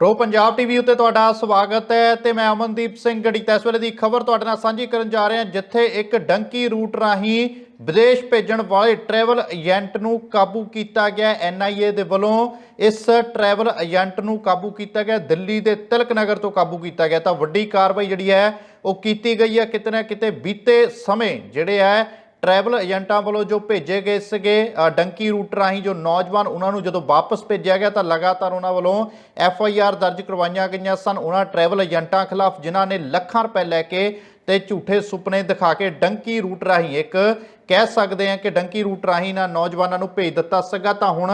Pro Punjab TV ਉੱਤੇ ਤੁਹਾਡਾ ਸਵਾਗਤ ਹੈ ਤੇ ਮੈਂ ਅਮਨਦੀਪ ਸਿੰਘ ਗੜੀ ਇਸ ਵੇਲੇ ਦੀ ਖਬਰ ਤੁਹਾਡੇ ਨਾਲ ਸਾਂਝੀ ਕਰਨ ਜਾ ਰਿਹਾ ਜਿੱਥੇ ਇੱਕ ਡੰਕੀ ਰੂਟ ਰਾਹੀਂ ਵਿਦੇਸ਼ ਭੇਜਣ ਵਾਲੇ ਟਰੈਵਲ ਏਜੰਟ ਨੂੰ ਕਾਬੂ ਕੀਤਾ ਗਿਆ। ਐਨਆਈਏ ਦੇ ਵੱਲੋਂ ਇਸ ਟਰੈਵਲ ਏਜੰਟ ਨੂੰ ਕਾਬੂ ਕੀਤਾ ਗਿਆ। ਦਿੱਲੀ ਦੇ ਤਿਲਕ ਨਗਰ ਤੋਂ ਕਾਬੂ ਕੀਤਾ ਗਿਆ। ਤਾਂ ਵੱਡੀ ਕਾਰਵਾਈ ਜਿਹੜੀ ਹੈ ਉਹ ਕੀਤੀ ਗਈ ਹੈ। ਕਿਤੇ ਨਾ ਕਿਤੇ ਬੀਤੇ ਸਮੇਂ ਜਿਹੜੇ ਹੈ ਟਰੈਵਲ ਏਜੰਟਾਂ ਵੱਲੋਂ ਜੋ ਭੇਜੇ ਗਏ ਸੀਗੇ ਡੰਕੀ ਰੂਟ ਰਾਹੀਂ ਜੋ ਨੌਜਵਾਨ ਉਹਨਾਂ ਨੂੰ ਜਦੋਂ ਵਾਪਸ ਭੇਜਿਆ ਗਿਆ ਤਾਂ ਲਗਾਤਾਰ ਉਹਨਾਂ ਵੱਲੋਂ ਐਫ ਆਈ ਆਰ ਦਰਜ ਕਰਵਾਈਆਂ ਗਈਆਂ ਸਨ। ਉਹਨਾਂ ਟਰੈਵਲ ਏਜੰਟਾਂ ਖਿਲਾਫ ਜਿਨ੍ਹਾਂ ਨੇ ਲੱਖਾਂ ਰੁਪਏ ਲੈ ਕੇ ਤੇ ਝੂਠੇ ਸੁਪਨੇ ਦਿਖਾ ਕੇ ਡੰਕੀ ਰੂਟ ਰਾਹੀਂ ਇੱਕ ਕਹਿ ਸਕਦੇ ਹਾਂ ਕਿ ਡੰਕੀ ਰੂਟ ਰਾਹੀਂ ਨਾ ਨੌਜਵਾਨਾਂ ਨੂੰ ਭੇਜ ਦਿੱਤਾ ਸੀਗਾ। ਤਾਂ ਹੁਣ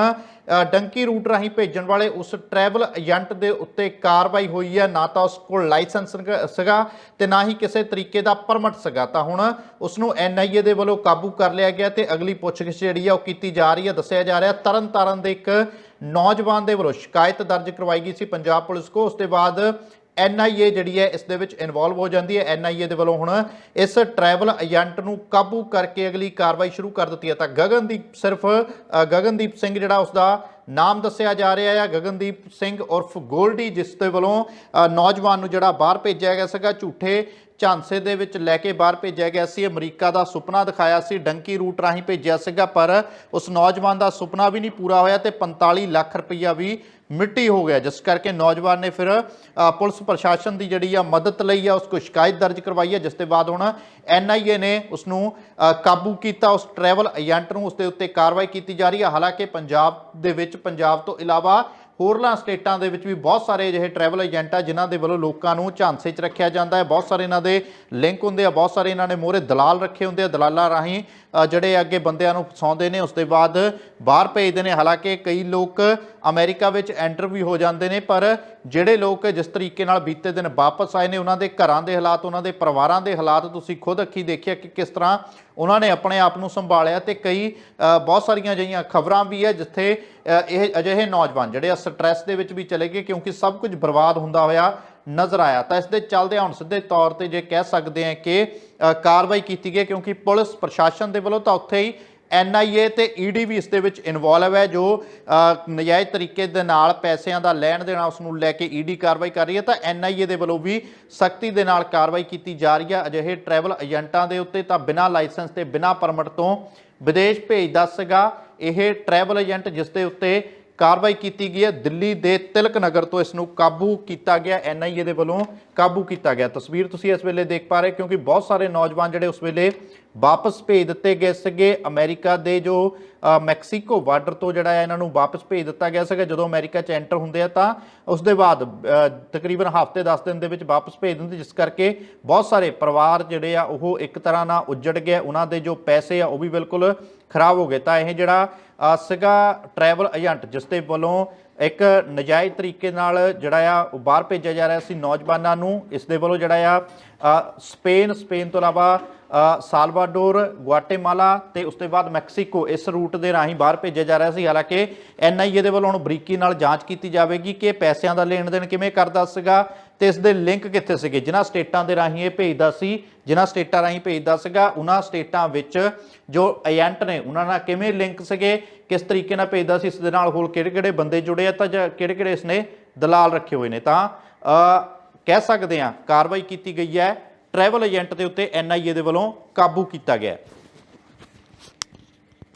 ਡੰਕੀ ਰੂਟ ਰਾਹੀਂ ਭੇਜਣ ਵਾਲੇ ਉਸ ਟਰੈਵਲ ਏਜੰਟ ਦੇ ਉੱਤੇ ਕਾਰਵਾਈ ਹੋਈ ਹੈ। ਨਾ ਤਾਂ ਉਸ ਕੋਲ ਲਾਇਸੈਂਸ ਸੀਗਾ- ਸੀਗਾ ਤੇ ਨਾ ਹੀ ਕਿਸੇ ਤਰੀਕੇ ਦਾ ਪਰਮਿਟ ਸੀਗਾ। ਤਾਂ ਹੁਣ ਉਸ ਨੂੰ ਐਨਆਈਏ ਦੇ ਵੱਲੋਂ ਕਾਬੂ ਕਰ ਲਿਆ ਗਿਆ ਤੇ ਅਗਲੀ ਪੁੱਛਗਿੱਛ ਜਿਹੜੀ ਆ ਉਹ ਕੀਤੀ ਜਾ ਰਹੀ ਹੈ, ਦੱਸਿਆ ਜਾ ਰਿਹਾ ਤਰਨ ਤਾਰਨ ਦੇ ਇੱਕ ਨੌਜਵਾਨ ਦੇ ਵੱਲੋਂ ਸ਼ਿਕਾਇਤ ਦਰਜ ਕਰਵਾਈ ਗਈ ਸੀ। ਪੰਜਾਬ ਪੁਲਿਸ ਕੋ ਉਸ ਤੋਂ ਬਾਅਦ ਐਨਆਈਏ ਜਿਹੜੀ ਹੈ ਇਸ ਦੇ ਵਿੱਚ ਇਨਵੋਲਵ ਹੋ ਜਾਂਦੀ ਹੈ। ਐਨਆਈਏ ਦੇ ਵੱਲੋਂ ਹੁਣ ਇਸ ਟਰੈਵਲ ਏਜੰਟ ਨੂੰ ਕਾਬੂ ਕਰਕੇ ਅਗਲੀ ਕਾਰਵਾਈ ਸ਼ੁਰੂ ਕਰ ਦਿੱਤੀ ਹੈ। ਤਾਂ ਗਗਨਦੀਪ ਸਿਰਫ ਗਗਨਦੀਪ ਸਿੰਘ ਜਿਹੜਾ ਉਸ ਦਾ ਨਾਮ ਦੱਸਿਆ ਜਾ ਰਿਹਾ ਹੈ। ਗਗਨਦੀਪ ਸਿੰਘ ਉਰਫ ਗੋਲਡੀ, ਜਿਸ ਦੇ ਵੱਲੋਂ ਨੌਜਵਾਨ ਨੂੰ ਜਿਹੜਾ ਬਾਹਰ ਭੇਜਿਆ ਗਿਆ ਸੀਗਾ ਝੂਠੇ ਝਾਂਸੇ ਦੇ ਵਿੱਚ ਲੈ ਕੇ ਬਾਹਰ ਭੇਜਿਆ ਗਿਆ ਸੀ। ਅਮਰੀਕਾ ਦਾ ਸੁਪਨਾ ਦਿਖਾਇਆ ਸੀ। ਡੰਕੀ ਰੂਟ ਰਾਹੀਂ ਭੇਜਿਆ ਸੀਗਾ ਪਰ ਉਸ ਨੌਜਵਾਨ ਦਾ ਸੁਪਨਾ ਵੀ ਨਹੀਂ ਪੂਰਾ ਹੋਇਆ ਤੇ 45 ਲੱਖ ਰੁਪਈਆ ਵੀ ਮਿੱਟੀ ਹੋ ਗਿਆ। ਜਿਸ ਕਰਕੇ ਨੌਜਵਾਨ ਨੇ ਫਿਰ ਪੁਲਿਸ ਪ੍ਰਸ਼ਾਸਨ ਦੀ ਜਿਹੜੀ ਆ ਮਦਦ ਲਈ ਆ ਉਸ ਕੋ ਸ਼ਿਕਾਇਤ ਦਰਜ ਕਰਵਾਈ ਹੈ ਜਿਸ ਦੇ ਬਾਅਦ ਹੁਣ ਐਨਆਈਏ ਨੇ ਉਸ ਨੂੰ ਅ, ਕਾਬੂ ਕੀਤਾ। ਉਸ ਟਰੈਵਲ ਏਜੰਟ ਨੂੰ ਉਸ ਦੇ ਉੱਤੇ ਕਾਰਵਾਈ ਕੀਤੀ ਜਾ ਰਹੀ ਹੈ ਹਾਲਾਂਕਿ ਪੰਜਾਬ ਦੇ ਵਿੱਚ ਪੰਜਾਬ ਤੋਂ ਇਲਾਵਾ ਹੋਰਲਾਂ ਸਟੇਟਾਂ ਦੇ ਵਿੱਚ ਵੀ ਬਹੁਤ ਸਾਰੇ ਅਜਿਹੇ ਟਰੈਵਲ ਏਜੰਟ ਆ, ਜਿਨ੍ਹਾਂ ਦੇ ਵੱਲੋਂ ਲੋਕਾਂ ਨੂੰ ਝਾਂਸੇ 'ਚ ਰੱਖਿਆ ਜਾਂਦਾ ਹੈ। ਬਹੁਤ ਸਾਰੇ ਇਹਨਾਂ ਦੇ ਲਿੰਕ ਹੁੰਦੇ ਆ, ਬਹੁਤ ਸਾਰੇ ਇਹਨਾਂ ਨੇ ਮੋਹਰੇ ਦਲਾਲ ਰੱਖੇ ਹੁੰਦੇ ਆ, ਦਲਾਲਾਂ ਰਾਹੀਂ ਜਿਹੜੇ ਅੱਗੇ ਬੰਦਿਆਂ ਨੂੰ ਫਸਾਉਂਦੇ ਨੇ, ਉਸ ਤੋਂ ਬਾਅਦ ਬਾਹਰ ਭੇਜਦੇ ਨੇ। ਹਾਲਾਂਕਿ ਕਈ ਲੋਕ ਅਮਰੀਕਾ ਵਿੱਚ ਐਂਟਰ ਵੀ ਹੋ ਜਾਂਦੇ ਨੇ, ਪਰ ਜਿਹੜੇ ਲੋਕ ਜਿਸ ਤਰੀਕੇ ਨਾਲ ਬੀਤੇ ਦਿਨ ਵਾਪਸ ਆਏ ਨੇ, ਉਹਨਾਂ ਦੇ ਘਰਾਂ ਦੇ ਹਾਲਾਤ, ਉਹਨਾਂ ਦੇ ਪਰਿਵਾਰਾਂ ਦੇ ਹਾਲਾਤ, ਤੁਸੀਂ ਖੁਦ ਅੱਖੀ ਦੇਖਿਆ ਕਿ ਕਿਸ ਤਰ੍ਹਾਂ ਉਹਨਾਂ ਨੇ ਆਪਣੇ ਆਪ ਨੂੰ ਸੰਭਾਲਿਆ ਤੇ ਕਈ ਬਹੁਤ ਸਾਰੀਆਂ ਅਜਿਹੀਆਂ ਖਬਰਾਂ ਵੀ ਹੈ, ਜਿੱਥੇ ਇਹ ਅਜਿਹੇ ਨੌਜਵਾਨ ਜਿਹੜੇ ਆ ਸਟ੍ਰੈਸ ਦੇ ਵਿੱਚ ਵੀ ਚਲੇ ਗਏ, ਕਿਉਂਕਿ ਸਭ ਕੁਝ ਬਰਬਾਦ ਹੁੰਦਾ ਹੋਇਆ ਨਜ਼ਰ ਆਇਆ। ਤਾਂ ਇਸ ਦੇ ਚੱਲਦੇ ਹੁਣ ਸਿੱਧੇ ਤੌਰ ਤੇ ਜੇ ਕਹਿ ਸਕਦੇ ਹਾਂ ਕਿ ਕਾਰਵਾਈ ਕੀਤੀ ਗਈ ਕਿਉਂਕਿ ਪੁਲਿਸ ਪ੍ਰਸ਼ਾਸਨ ਦੇ ਵੱਲੋਂ ਤਾਂ ਉੱਥੇ ਹੀ ਐਨਆਈਏ ਤੇ ਈਡੀ ਵੀ ਇਸ ਦੇ ਵਿੱਚ ਇਨਵੋਲਵ ਹੈ, ਜੋ ਨਜਾਇਜ਼ ਤਰੀਕੇ ਦੇ ਨਾਲ ਪੈਸਿਆਂ ਦਾ ਲੈਣ ਦੇਣਾ ਉਸ ਨੂੰ ਲੈ ਕੇ ਈਡੀ ਕਾਰਵਾਈ ਕਰ ਰਹੀ ਹੈ। ਤਾਂ ਐਨਆਈਏ ਦੇ ਵੱਲੋਂ ਵੀ ਸਖਤੀ ਦੇ ਨਾਲ ਕਾਰਵਾਈ ਕੀਤੀ ਜਾ ਰਹੀ ਹੈ। ਅਜਿਹੇ ਟਰੈਵਲ ਏਜੰਟਾਂ ਦੇ ਉੱਤੇ ਤਾਂ ਬਿਨਾਂ ਲਾਇਸੈਂਸ ਤੇ, ਬਿਨਾਂ ਪਰਮਿਟ ਤੋਂ ਵਿਦੇਸ਼ ਭੇਜਦਾ ਸੀਗਾ। ਇਹ ਟਰੈਵਲ ਏਜੰਟ ਜਿਸ ਦੇ ਉੱਤੇ ਕਾਰਵਾਈ ਕੀਤੀ ਗਈ ਹੈ। ਦਿੱਲੀ ਦੇ ਤਿਲਕ ਨਗਰ ਤੋਂ ਇਸ ਨੂੰ ਕਾਬੂ ਕੀਤਾ ਗਿਆ। ਐਨਆਈਏ ਦੇ ਵੱਲੋਂ ਕਾਬੂ ਕੀਤਾ ਗਿਆ। ਤਸਵੀਰ ਤੁਸੀਂ ਇਸ ਵੇਲੇ ਦੇਖ ਪਾ ਰਹੇ ਕਿਉਂਕਿ ਬਹੁਤ ਸਾਰੇ ਨੌਜਵਾਨ ਜਿਹੜੇ ਉਸ ਵੇਲੇ ਵਾਪਸ ਭੇਜ ਦਿੱਤੇ ਗਏ ਸੀਗੇ। ਅਮਰੀਕਾ ਦੇ ਜੋ ਮੈਕਸੀਕੋ ਬਾਰਡਰ ਤੋਂ ਜਿਹੜਾ ਹੈ, ਇਹਨਾਂ ਨੂੰ ਵਾਪਸ ਭੇਜ ਦਿੱਤਾ ਗਿਆ ਸੀਗਾ। ਜਦੋਂ ਅਮਰੀਕਾ 'ਚ ਐਂਟਰ ਹੁੰਦੇ ਆ, ਤਾਂ ਉਸ ਦੇ ਬਾਅਦ ਤਕਰੀਬਨ ਹਫ਼ਤੇ 10 ਦਿਨ ਦੇ ਵਿੱਚ ਵਾਪਸ ਭੇਜ ਦਿੰਦੇ, ਜਿਸ ਕਰਕੇ ਬਹੁਤ ਸਾਰੇ ਪਰਿਵਾਰ ਜਿਹੜੇ ਆ, ਉਹ ਇੱਕ ਤਰ੍ਹਾਂ ਨਾਲ ਉੱਜੜ ਗਏ। ਉਹਨਾਂ ਦੇ ਜੋ ਪੈਸੇ ਆ, ਉਹ ਵੀ ਬਿਲਕੁਲ ਖਰਾਬ ਹੋ ਗਏ ਤਾਂ ਇਹ ਜਿਹੜਾ ਅ, ਸੀਗਾ ਟਰੈਵਲ ਏਜੰਟ ਜਿਸ ਦੇ ਵੱਲੋਂ ਇੱਕ ਨਜਾਇਜ਼ ਤਰੀਕੇ ਨਾਲ ਜਿਹੜਾ ਆ ਉਹ ਬਾਹਰ ਭੇਜਿਆ ਜਾ ਰਿਹਾ ਸੀ ਨੌਜਵਾਨਾਂ ਨੂੰ ਇਸ ਦੇ ਵੱਲੋਂ ਜਿਹੜਾ ਆ ਸਪੇਨ ਸਪੇਨ ਤੋਂ ਇਲਾਵਾ ਸਾਲਵਾਡੋਰ ਗੁਆਟੇਮਾਲਾ ਤੇ ਉਸ ਤੋਂ ਬਾਅਦ ਮੈਕਸੀਕੋ ਇਸ ਰੂਟ ਦੇ ਰਾਹੀਂ ਬਾਹਰ ਭੇਜਿਆ ਜਾ ਰਿਹਾ ਸੀ। ਹਾਲਾਂਕਿ ਐਨਆਈਏ ਦੇ ਵੱਲੋਂ ਹੁਣ ਬਰੀਕੀ ਨਾਲ ਜਾਂਚ ਕੀਤੀ ਜਾਵੇਗੀ ਕਿ ਪੈਸਿਆਂ ਦਾ ਲੈਣ ਦੇਣ ਕਿਵੇਂ ਕਰਦਾ ਸੀਗਾ ਤੇ ਇਸ ਦੇ ਲਿੰਕ ਕਿੱਥੇ ਸੀਗੇ। ਜਿਨ੍ਹਾਂ ਸਟੇਟਾਂ ਦੇ ਰਾਹੀਂ ਇਹ ਭੇਜਦਾ ਸੀ, ਜਿਨ੍ਹਾਂ ਸਟੇਟਾਂ ਰਾਹੀਂ ਭੇਜਦਾ ਸੀਗਾ, ਉਹਨਾਂ ਸਟੇਟਾਂ ਵਿੱਚ ਜੋ ਏਜੰਟ ਨੇ, ਉਹਨਾਂ ਨਾਲ ਕਿਵੇਂ ਲਿੰਕ ਸੀਗੇ, ਕਿਸ ਤਰੀਕੇ ਨਾਲ ਭੇਜਦਾ ਸੀ, ਇਸ ਦੇ ਨਾਲ ਹੋਰ ਕਿਹੜੇ ਕਿਹੜੇ ਬੰਦੇ ਜੁੜੇ ਆ ਤਾਂ ਕਿਹੜੇ ਕਿਹੜੇ ਇਸ ਨੇ ਦਲਾਲ ਰੱਖੇ ਹੋਏ ਨੇ। ਤਾਂ ਕਹਿ ਸਕਦੇ ਆ ਕਾਰਵਾਈ ਕੀਤੀ ਗਈ ਹੈ। ਟਰੈਵਲ ਏਜੰਟ ਦੇ ਉੱਤੇ ਐਨਆਈਏ ਦੇ ਵੱਲੋਂ ਕਾਬੂ ਕੀਤਾ ਗਿਆ